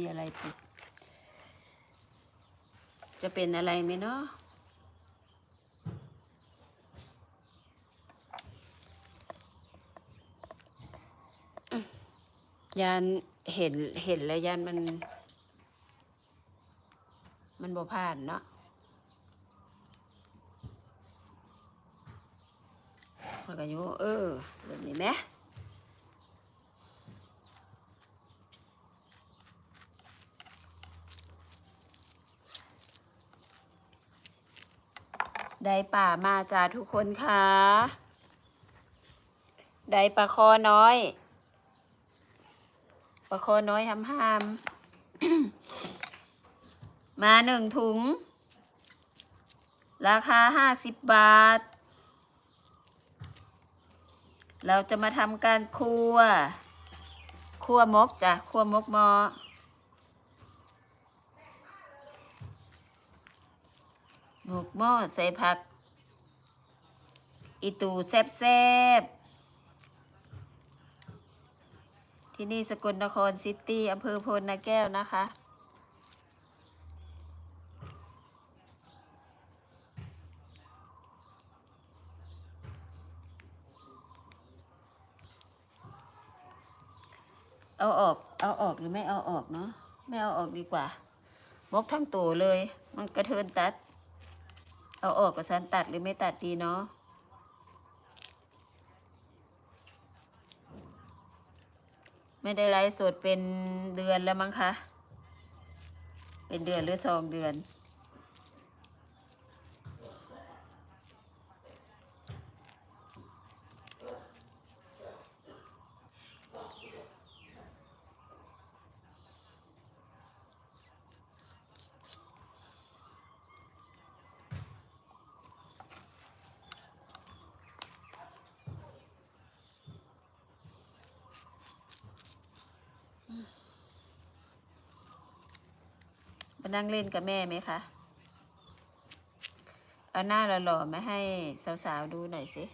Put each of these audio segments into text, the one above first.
มีอะไรปิดจะเป็นอะไรไหมเนาะยานเห็นเห็นแล้วยานมัน มันบ่ผ่านเนาะแล้วก็อยู่เออแบบนี้ไหม ได้ป่ามาจ้าทุกคนค่ะ ได้ปลาคอน้อย ปลาคอน้อยหำหำมาหนึ่งถุง ราคาห้าสิบบาท เราจะมาทำการครัวครัวมกจ้ะครัวมกมอ หมกหม้อใส่ผัก อีตูแซบแซบที่นี่สกลนครซิตี้อำเภอโพลนาแก้วนะคะเอาออก เอาออกหรือไม่เอาออกเนาะ ไม่เอาออกดีกว่ามกทั้งตัวเลย มันกระเทินตัด เอาออกกับสันตัดหรือไม่ตัดดีเนาะไม่ได้ไลฟ์สดเป็นเดือนแล้วมั้งคะ เป็นเดือนหรือสองเดือน มานั่งเล่นกับแม่ไหมคะ เอาหน้าหล่อๆมาให้สาวๆดูหน่อยสิ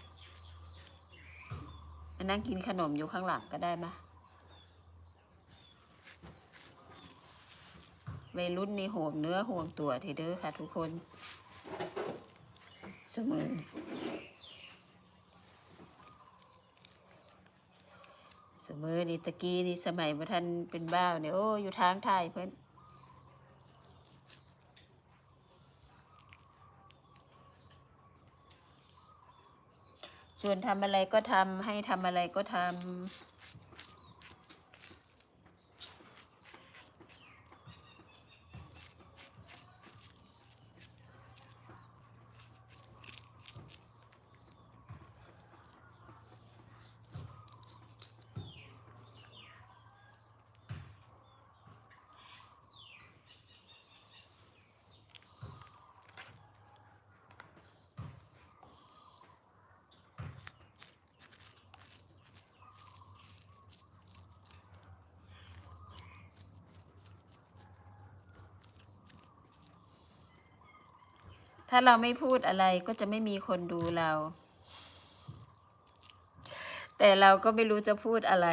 มานั่งกินขนมอยู่ข้างหลังก็ได้มะวัยรุ่นนี่ห่วงเนื้อห่วงตัวทีเด้อค่ะทุกคนเสมอเสมอนี่ตะกี้นี่สมัยบ่ทันเป็นบ้าวเนี่ยโอ้อยู่ทางไทยเพิ่อน ชวนทำอะไรก็ทำให้ทำอะไรก็ทำ ถ้าเราไม่พูดอะไรก็จะไม่มีคนดูเรา แต่เราก็ไม่รู้จะพูดอะไร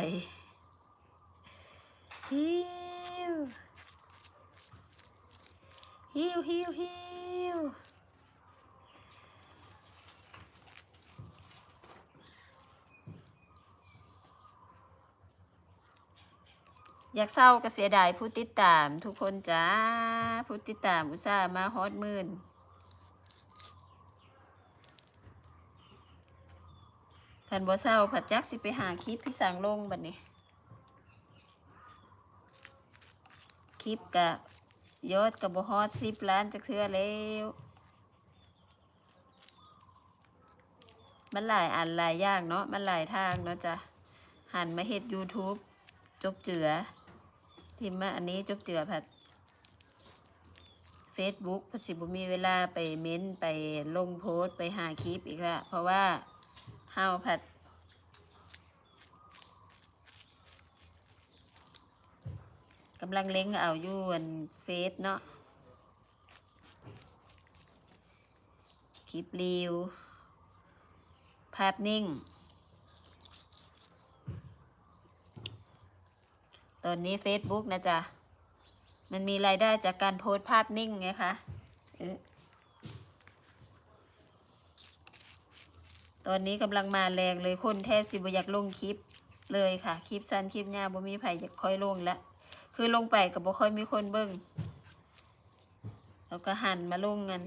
ฮิวฮิวฮิวฮิวอยากเศร้าก็เสียดายผู้ติดตาม ทุกคนจ้าผู้ติดตามอุตส่าห์มาฮอตมื่น คันบ่เศร้าผัดจักสิไปหาคลิปพี่สั่งลงบัดนี้ คลิปกะยอดกับบ่ฮอดสิบล้านจักเทื่อแล้วมันหลายอันหลายอย่างเนาะมันหลายทางเนาะจ้ะหันมาเฮ็ด YouTube จบเจือทิมมาอันนี้จบเจือผัด Facebook ผัดสิบ่มีเวลาไปเม้นไปลงโพสต์ไปหาคลิปอีกละเพราะว่า เฮาผัดกำลังเล้งเอาอยู่อันเฟซเนาะคลิปรีวภาพนิ่ง ตอนนี้ Facebook นะจ๊ะ มันมีรายได้จากการโพสต์ภาพนิ่งไงคะเออ ตอนนี้กำลังมาแรงเลยคนแทบสิบอยากลงคลิปเลยค่ะ คลิปสั้นคลิปยาวบ่มีไผจะค่อยลงแล้วคือลงไปกับบ่ค่อยมีคนเบิ่งแล้วก็หันมาลงกัน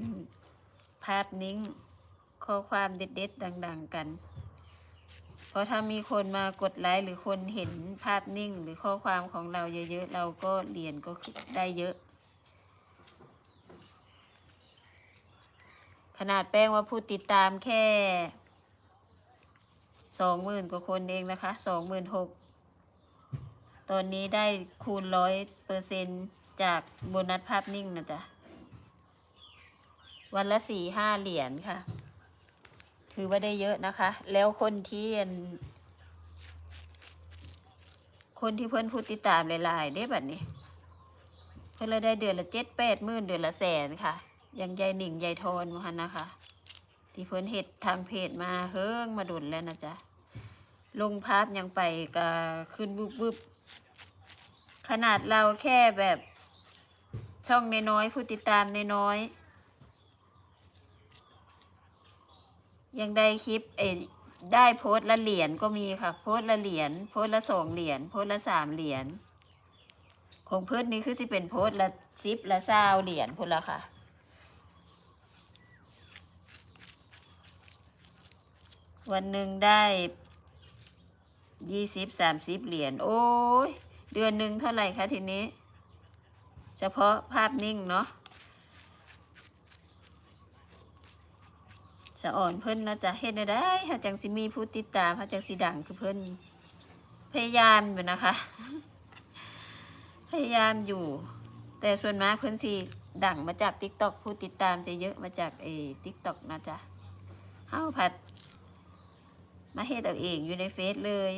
ภาพนิ่งข้อความเด็ดๆดัง ๆกัน เพราะถ้ามีคนมากดไลค์หรือคนเห็นภาพนิ่งหรือข้อความของเราเยอะๆเราก็เหรียญก็ได้เยอะ ขนาดแป้งว่าผู้ติดตามแค่ สองหมื่นกว่าคนเองนะคะสองหมื่นหกตอนนี้ได้คูณร้อยเปอร์เซ็นจากโบนัสภาพนิ่งนะจ๊ะ วันละสี่ห้าเหรียญค่ะ ถือว่าได้เยอะนะคะ แล้วคนที่อันคนที่เพื่อนผู้ติดตามหลายๆได้แบบนี้ เพื่อนเลยได้เดือนละเจ็ดแปดหมื่นเดือนละแสนค่ะ ยังยายหนิงยายทอนมาหันนะคะ ที่เพื่อนเห็ดทางเพจมาเฮิงมาดุนแล้วนะจ๊ะ ลงภาพยังไปก็ขึ้นวุบวุบขนาดเราแค่แบบช่องน้อยผู้ติดตามน้อยยังได้คลิปเอได้โพสละเหรียญก็มีค่ะ โพสละเหรียญโพสละสองเหรียญโพสละสามเหรียญของเพื่อนนี้คือสิเป็นโพสละสิบละเศร้าเหรียญพุ่นละค่ะ วันหนึ่งได้ยี่สิบสามสิบเหรียญโอ้ยเดือนหนึ่งเท่าไหร่คะทีนี้ เฉพาะภาพนิ่งเนาะจะอ่อนเพิ่นนาะจะเฮ็ดได้ได้ถ้าจังสิมีผู้ติดตามถ้าจังสิดังคือเพิ่นพยายามอยู่นะคะ พยายามอยู่ แต่ส่วนมากเพิ่นสิดังมาจาก TikTok ผู้ติดตามจะเยอะมาจากเอ TikTok นะจ๊ะเฮาผัด มาเฮ็ดเอาเองอยู่ในเฟซเลย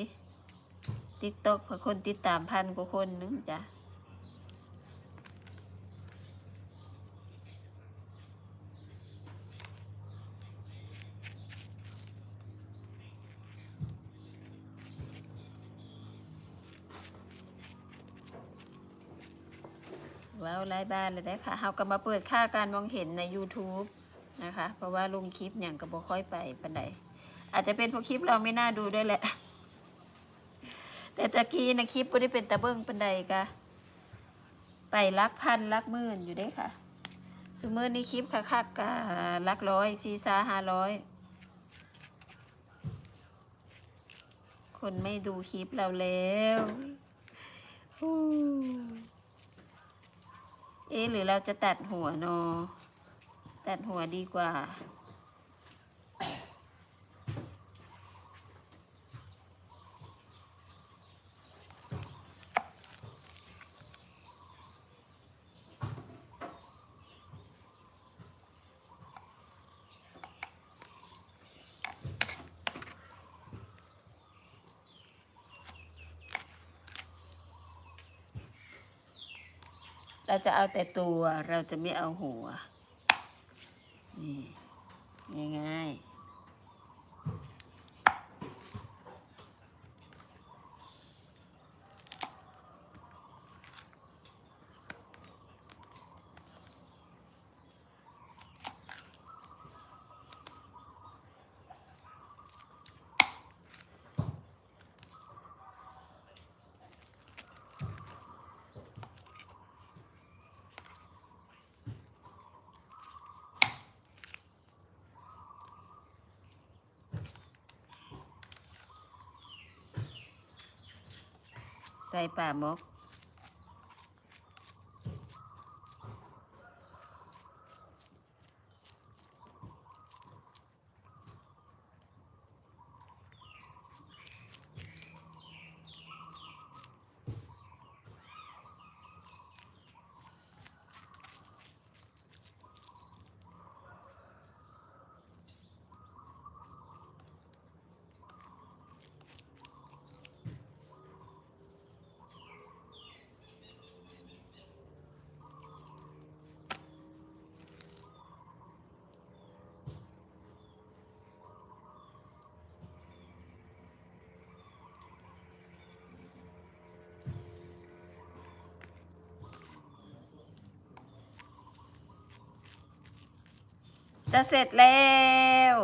TikTok เพื่อคนติดตามพันกว่าคนนึงจ้ะว้าวไล่บ้านเลยได้ค่ะเฮาก็มาเปิดค่าการมองเห็นใน YouTube นะคะ เพราะว่าลงคลิปอย่างก็บ่ค่อยไปปานใด อาจจะเป็นเพราะคลิปเราไม่น่าดูด้วยแหละ แต่ตะกี้นะคลิปบ่ได้เป็นตะเบิ้งปานใดกะไปลักพันลักหมื่นอยู่เด้ค่ะสมมือนี้คลิปค่ะคักกะลักร้อยซีซาห้าร้อยคนไม่ดูคลิปเราแล้วเอ๊ะหรือเราจะตัดหัวเนอตัดหัวดีกว่า เราจะเอาแต่ตัวเราจะไม่เอาหัว นี่ง่ายๆ ใส่ปลาหมก จะเสร็จแล้ว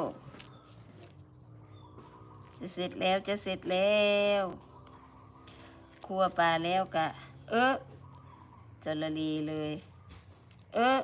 จะเสร็จแล้วจะเสร็จแล้วครัวปลาแล้วกะ เออจระลีเลย เออ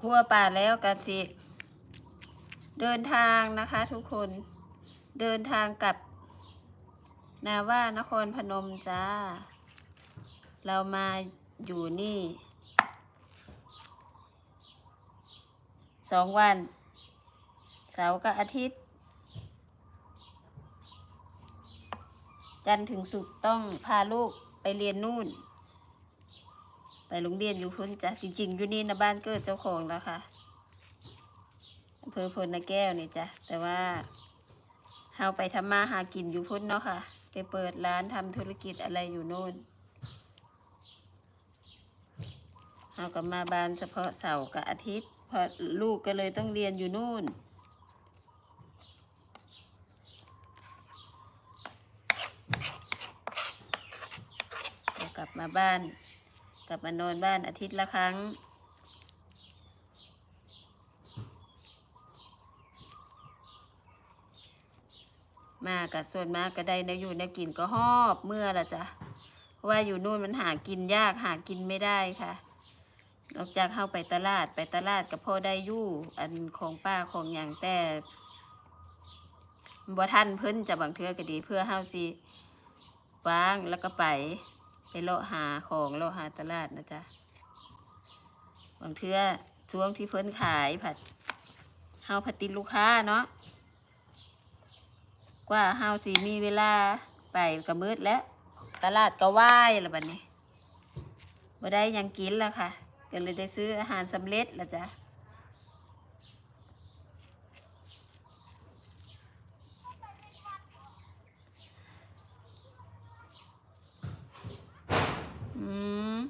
ครัวป่าแล้วกะสิ เดินทางนะคะทุกคน เดินทางกับ นาว่านครพนมจ้า เรามาอยู่นี่สองวัน เสาร์กับอาทิตย์ จันทร์ถึงศุกร์ต้องพาลูกไปเรียนนู่น ไปโรงเรียนอยู่พุ่นจ้ะจริงๆอยู่นี่นะบ้านเกิดเจ้าของแล้วค่ะอำเภอพลนาแก้วนี่จ้ะแต่ว่าเฮาไปทำมาหากินอยู่พุ่นเนาะค่ะ ไปเปิดร้านทำธุรกิจอะไรอยู่โน่นเฮาก็มาบ้านเฉพาะเสาร์กับอาทิตย์เพอลูกก็เลยต้องเรียนอยู่นู่นกลับมาบ้าน ลับมานอนบ้านอาทิตย์ละครั้ง มากับส่วนมากก็ได้นะอยู่นะกินก็หอบเมื่อละจ้ะเพราะว่าอยู่นู่นมันหากินยากหากินไม่ได้ค่ะนอกจากเข้าไปตลาดไปตลาดกับพ่อได้ยู่อันของป้าของอย่างแต่บ่ท่านเพิ่นจะบางเทื่อก็ดีเพื่อเฮาสิวางแล้วก็ไป ไปเลาะหาของเลาะหาตลาดนะจ๊ะบางเทื่อช่วงที่เพิ่นขายผัดเฮาผัดติดลูกค้าเนาะกว่าเฮาสิมีเวลาไปก็มืดแล้ว ตลาดก็ว่ายแล้วบัดนี้บ่ได้ยังกินแล้วค่ะก็เลยได้ซื้ออาหารสำเร็จแล้วจ้ะ อืม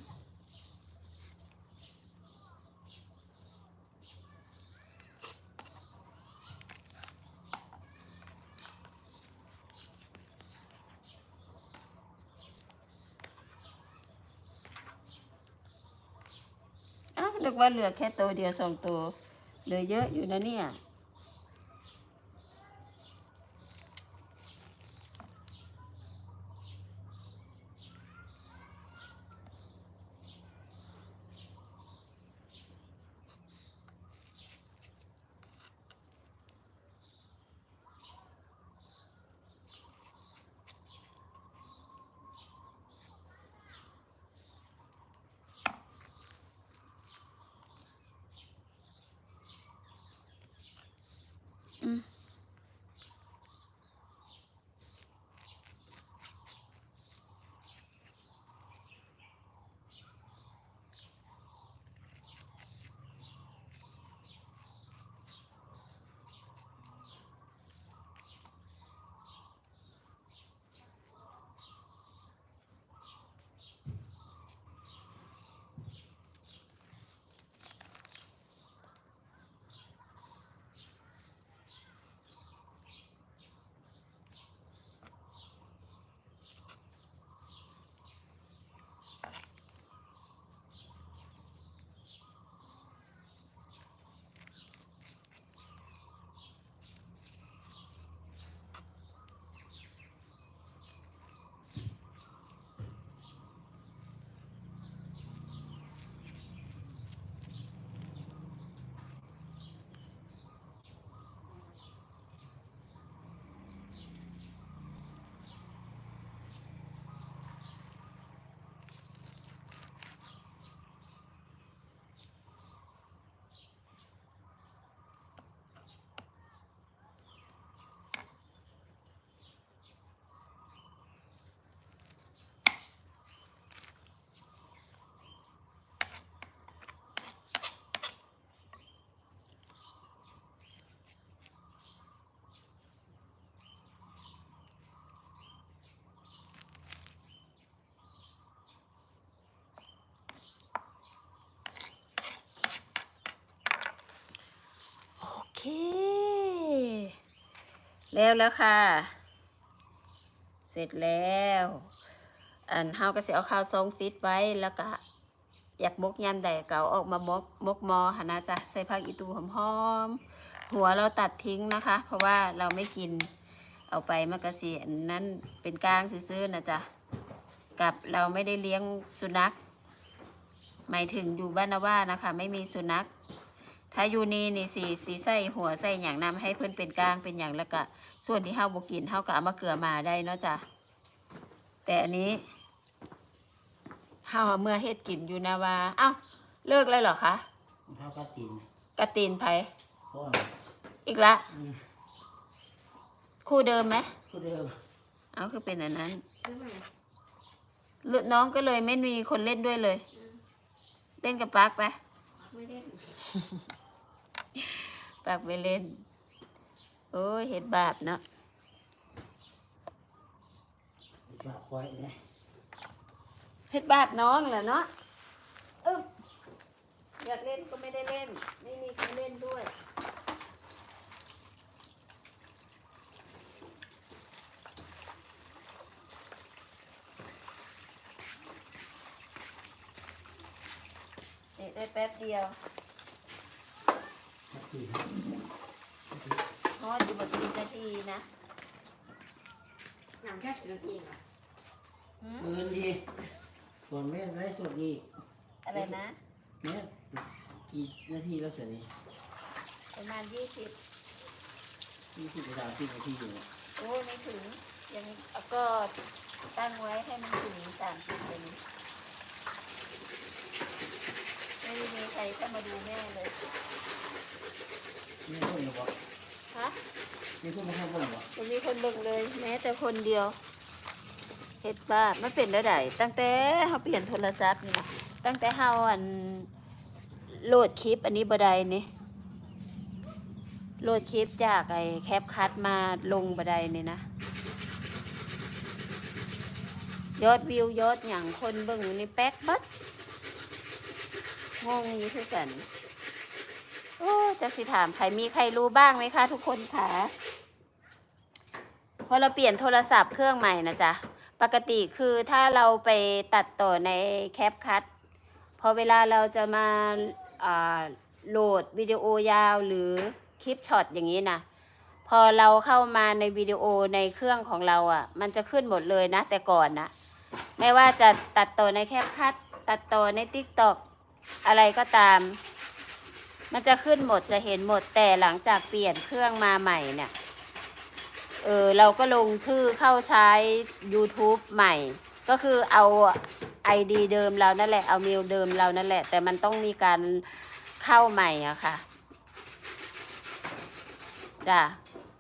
อ้าวนึกว่าเหลือแค่ตัวเดียวสองตัวเหลือเยอะอยู่นะเนี่ย แล้วแล้วค่ะ เสร็จแล้ว อันเฮาก็สิเอาข้าวซองฟิตไว้แล้วก็อยากมกยามใดเก่าออกมามกมกมอหนนะจ๊ะใส่ผักอีตูหอมๆหัวเราตัดทิ้งนะคะ เพราะว่าเราไม่กินเอาไปมันก็สิอันนั้นเป็นกลางซื้อๆนะจ๊ะกับเราไม่ได้เลี้ยงสุนัข หมายถึงอยู่บ้านนาว่านะคะ ไม่มีสุนัข ถ้าอยู่นี่นี่สีสีใส่หัวใส่อย่างนำให้เพื่อนเป็นกลางเป็นอย่างแล้วก็ส่วนที่เฮาบกินเฮาก็เอามาเกลือมาได้เนาะจ้ะแต่อันนี้เฮาเมื่อเฮ็ดกินอยู่นะว่าอ้าวเลิกแล้วเหรอคะข้าวกระตินกระตีนไผเพราะว่าอีกละอืมคู่เดิมไหมผู้เดิมเอาคือเป็นอันนั้นซื้อใหม่เลือน้องก็เลยไม่มีคนเล่นด้วยเลย เล่นกับปักไปไม่ได้ ปักไปเล่น โอ้ยเห็ดบาปเนาะบาควายนะเฮ็ดบาปน้องแหละเนาะอึ๊บอยากเล่นก็ไม่ได้เล่น ไม่มีคนเล่นด้วยเด็ได้แป๊บเดียว กระตินฮอดอยู่บนสิบนาทีนะหนังแค่สิบนาทีเหรอหืมเงินดีส่วนแม่ได้สดดีอะไรนะ แม่กี่นาทีแล้วเสร็จนี่ประมาณยี่สิบยี่สิบสามสิบนาทีอยู่เนี่ยโอ้ยไม่ถึง ยังเอาก็ตั้งไว้ให้มันถึงสามสิบเลยไม่ ได้มีใครเข้ามาดูแม่เลยนี่คนหรือเปล่าฮะนี่คนมาข้างบนหรือเปล่าไม่มีคนเบิ่งเลย แม้แต่คนเดียวเฮ็ดบ้ามันเป็นได้ไดตั้งแต่เฮาเปลี่ยนโทรศัพท์นี่นะตั้งแต่เฮาอันโหลดคลิปอันนี้บ่ได้นี่โหลดคลิปจากไอ้แคปคัดมาลงบ่ได้นี่นะ ยอดวิวยอดหยังคนเบิ่งนี่แป๊กเบัด งงอยู่คือกัน โอ้จะสิถามใครมีใครรู้บ้างไหมคะทุกคนคะพอเราเปลี่ยนโทรศัพท์เครื่องใหม่นะจ๊ะ ปกติคือถ้าเราไปตัดต่อในแคปคัทพอเวลาเราจะมาโหลดวิดีโอยาวหรือคลิปช็อตอย่างนี้นะพอเราเข้ามาในวิดีโอในเครื่องของเราอะ่ะ มันจะขึ้นหมดเลยนะ แต่ก่อนนะไม่ว่าจะตัดต่อในแคปคัทตัดต่อใน t ิ k t o k อะไรก็ตาม มันจะขึ้นหมดจะเห็นหมดแต่หลังจากเปลี่ยนเครื่องมาใหม่เนี่ยเออเราก็ลงชื่อเข้าใช้ YouTube ใหม่ ก็คือเอา ID เดิมเรานั่นแหละเอาเมลเดิมเรานั่นแหละ แต่มันต้องมีการเข้าใหม่อะค่ะจ้ะ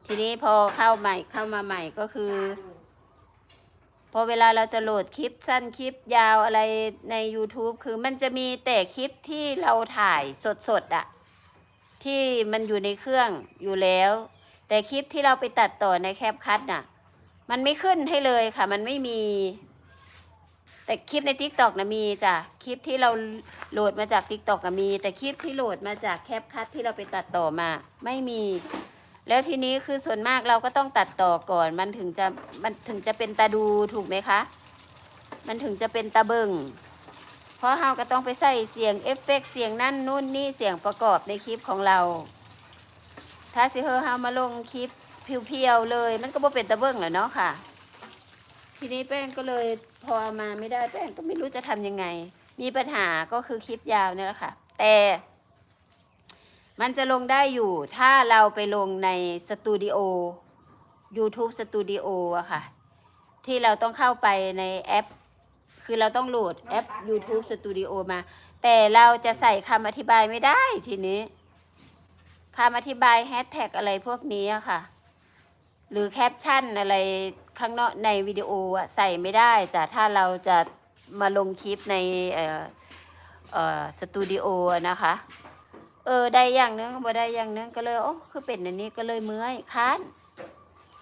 ทีนี้พอเข้าใหม่เข้ามาใหม่ก็คือ พอเวลาเราจะโหลดคลิปสั้นคลิปยาวอะไรใน YouTube คือมันจะมีแต่คลิปที่เราถ่ายสดๆอะที่มันอยู่ในเครื่องอยู่แล้ว แต่คลิปที่เราไปตัดต่อในแคปคัทน่ะ มันไม่ขึ้นให้เลยค่ะ มันไม่มี แต่คลิปใน t ิ k t o k นะมีจ้ะคลิปที่เราโหลดมาจาก t ิ k t o k ก็มี แต่คลิปที่โหลดมาจากแคปคัทที่เราไปตัดต่อมา ไม่มี แล้วทีนี้คือส่วนมากเราก็ต้องตัดต่อก่อน มันถึงจะมันถึงจะเป็นตาดูถูกไหมคะ มันถึงจะเป็นตาเบิงเพราะเราก็ต้องไปใส่เสียงเอฟเฟกต์เสียงนั่นนู่นนี่เสียงประกอบในคลิปของเรา ถ้าสิเฮอเฮามาลงคลิปเพียวๆเลย มันก็บ่เป็นตะเบิ้งแหละเนาะค่ะ ทีนี้แป้งก็เลยพอมาไม่ได้แป้งก็ไม่รู้จะทำยังไง มีปัญหาก็คือคลิปยาวเนี่ยแหละค่ะ แต่ มันจะลงได้อยู่ถ้าเราไปลงในสตูดิโอ YouTube สตูดิโออะค่ะ ที่เราต้องเข้าไปในแอป คือเราต้องโหลดแอป YouTube Studio มา แต่เราจะใส่คำอธิบายไม่ได้ทีนี้คำอธิบายแฮชแท็กอะไรพวกนี้อะค่ะ หรือแคปชั่นอะไรข้างนอกในวิดีโออะใส่ไม่ได้จ้ะถ้าเราจะมาลงคลิปในเอ่อเอ่อสตูดิโอนะคะ เออได้อย่างนึงบ่ได้อย่างนึงก็เลยโอ้คือเป็นอันนี้ก็เลยเมื่อยค้าน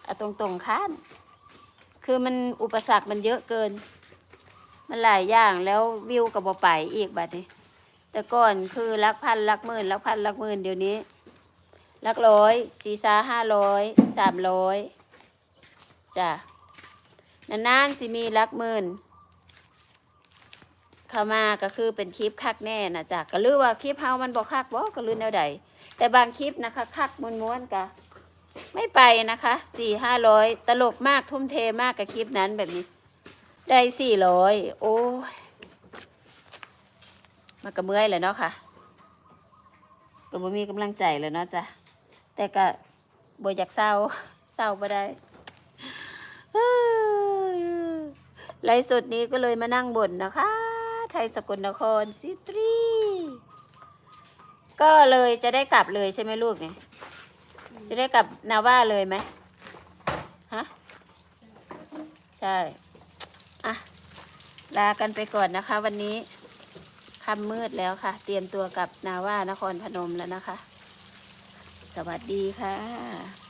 อาตรงๆค้าน คือมันอุปสรรคมันเยอะเกิน มันหลายอย่างแล้ววิวกับบ่ไปอีกบัดนี้ แต่ก่อนคือลักพันลักหมื่นลักพันลักหมื่นเดี๋ยวนี้หลักร้อยสี่สาห้าร้อยสามร้อยจ้ะนานๆสิมีหลักหมื่น เข้ามาก็คือเป็นคลิปคักแน่นะจ้ะก็ลือว่าคลิปเฮามันบอกคักบ่ก็ลือแนวใดแต่บางคลิปนะคะคักม้วนๆกะไม่ไปนะคะสี่ห้าร้อยตลกมากทุ่มเทมากกับคลิปนั้นแบบนี้ ได้สี่ร้อยโอ้ยมันก็เมื่อยเลยเนาะค่ะก็บ่มีกำลังใจเลยเนาะจ้ะแต่ก็บ่อยากเศร้าเศร้าบ่ได้ไลฟ์สดนี้ก็เลยมานั่งบ่นนะคะ ไทยสกลนครซิตรี ก็เลยจะได้กลับเลยใช่ไหมลูกเนี่ย จะได้กลับนาว่าเลยไหมฮะ ใช่ อะ ลากันไปก่อนนะคะ วันนี้ค่ำมืดแล้วค่ะ เตรียมตัวกับนาว่านครพนมแล้วนะคะ สวัสดีค่ะ